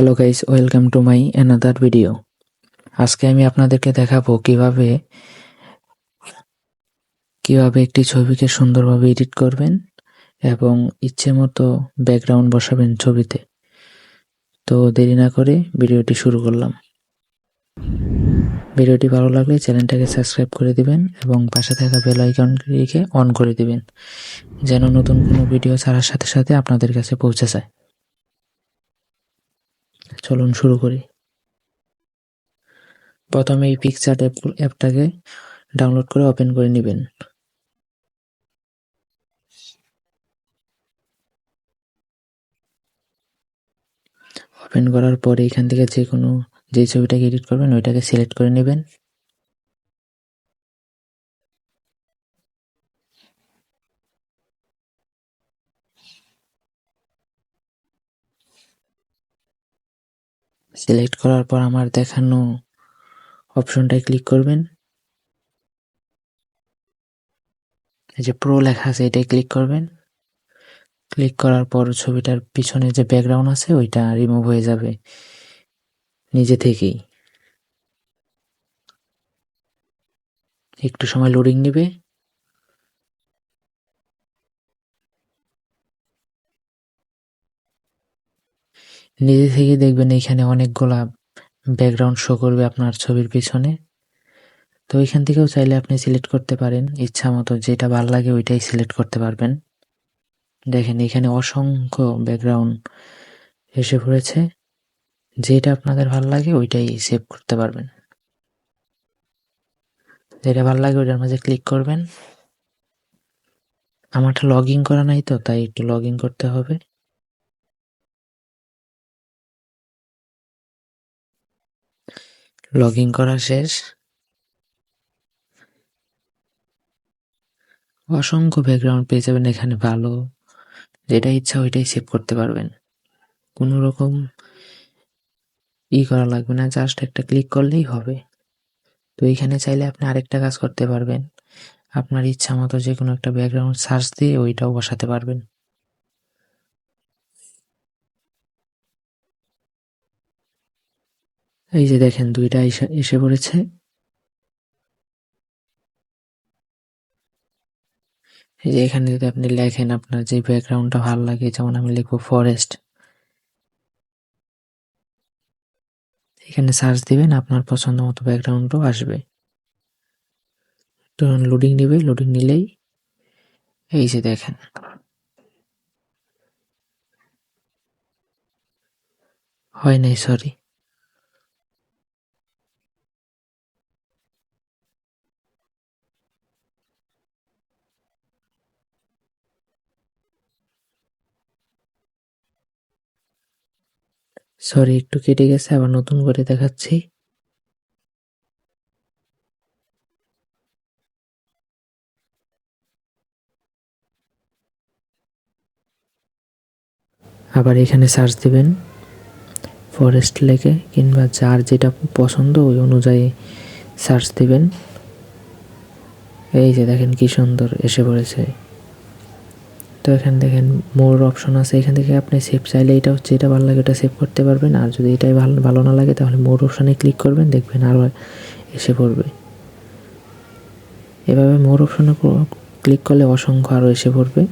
Hello guys welcome to my another video আজকে আমি আপনাদেরকে দেখাবো কীভাবে কীভাবে একটি ছবিকে সুন্দরভাবে এডিট করবেন এবং ইচ্ছে মতো ব্যাকগ্রাউন্ড বসাবেন ছবিতে। তো দেরি না করে ভিডিওটি শুরু করলাম। ভিডিওটি ভালো লাগলে চ্যানেলটাকে সাবস্ক্রাইব করে দিবেন এবং পাশে থাকা বেল আইকনটিকে অন করে দিবেন, যেন নতুন কোনো ভিডিও ছাড়ার সাথে সাথে আপনাদের কাছে পৌঁছে যায়। চলুন শুরু করি। প্রথমে এই পিকচার অ্যাপটাকে ডাউনলোড করে ওপেন করে নেবেন। ওপেন করার পরে এখান থেকে যে কোনো যে ছবিটাকে এডিট করবেন, ওইটাকে সিলেক্ট করে নেবেন। সিলেক্ট করার পর আমার দেখানো অপশনটায় ক্লিক করবেন। এই যে প্রো লেখা আছে, এটাই ক্লিক করবেন। ক্লিক করার পর ছবিটার পিছনে যে ব্যাকগ্রাউন্ড আছে, ওইটা রিমুভ হয়ে যাবে নিজে থেকেই। একটু সময় লোডিং নেবে। নিজে থেকে দেখবেন এখানে অনেকগুলা ব্যাকগ্রাউন্ড শো করবে আপনার ছবির পিছনে। তো এখান থেকেও চাইলে আপনি সিলেক্ট করতে পারেন। ইচ্ছা মতো যেটা ভালো লাগে ওইটাই সিলেক্ট করতে পারবেন। দেখেন এখানে অসংখ্য ব্যাকগ্রাউন্ড এসে পড়েছে। যেটা আপনাদের ভালো লাগে ওইটাই সেভ করতে পারবেন। যেটা ভালো লাগে ওইটার মাঝে ক্লিক করবেন। আমারটা লগ ইন করা নাই তো, তাই একটু লগ ইন করতে হবে। লগ ইন করা শেষ। অসংখ্য ব্যাকগ্রাউন্ড পেয়ে যাবেন এখানে ভালো। যেটা ইচ্ছা ওইটাই সেভ করতে পারবেন। কোনো রকম ই করা লাগবে না জাস্ট একটা ক্লিক করলেই হবে। তো এইখানে চাইলে আপনি আরেকটা কাজ করতে পারবেন। আপনার ইচ্ছা মতো যে কোনো একটা ব্যাকগ্রাউন্ড সার্চ দিয়ে ওইটাও বসাতে পারবেন। এই যে দেখেন দুইটা এসে পড়েছে। এই যে এখানে যদি আপনি লেখেন আপনার যে ব্যাকগ্রাউন্ডটা ভালো লাগে, যেমন আমি লিখব ফরেস্ট এখানে সার্চ দিবেন, আপনার পছন্দ মতো ব্যাকগ্রাউন্ডও আসবে। তো লোডিং নেবে লোডিং নিলেই এই যে দেখেন। হয় নাই সরি সরি একটু কেটে গেছে, আবার নতুন করে দেখাচ্ছি। আবার এখানে সার্চ দিবেন ফরেস্ট লেকে কিংবা যার যেটা পছন্দ ওই অনুযায়ী সার্চ দিবেন। এই যে দেখেন কি সুন্দর এসে পড়েছে। তো এখানে দেখেন মোর অপশন আছে। এখান থেকে আপনি সেভ চাইলে এটা হচ্ছে, এটা ভালো লাগে ওটা সেভ করতে পারবেন। আর যদি এটাই ভালো ভালো না লাগে, তাহলে মোর অপশানে ক্লিক করবেন, দেখবেন আরও এসে পড়বে। এভাবে মোর অপশনে ক্লিক করলে অসংখ্য আরও এসে পড়বে।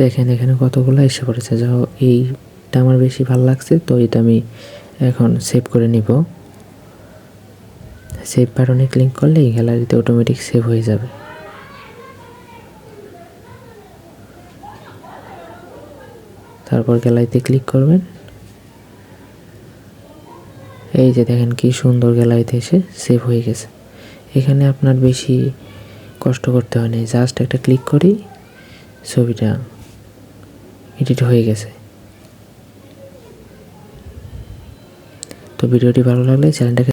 দেখেন, এখানে কতগুলো এসে পড়েছে। যা এইটা আমার বেশি ভালো লাগছে, তো এটা আমি এখন সেভ করে নিব। সেভ বাটনে ক্লিক করলে এই গ্যালারিতে অটোমেটিক সেভ হয়ে যাবে। তারপর গ্যালারিতে ক্লিক করবেন। এই যে দেখেন কি সুন্দর গ্যালারিতে এসে সেভ হয়ে গেছে। এখানে আপনার বেশি কষ্ট করতে হয়নি জাস্ট একটা ক্লিক করি ছবিটা এডিট হয়ে গেছে। তো ভিডিওটি ভালো লাগলে চ্যানেলটাকে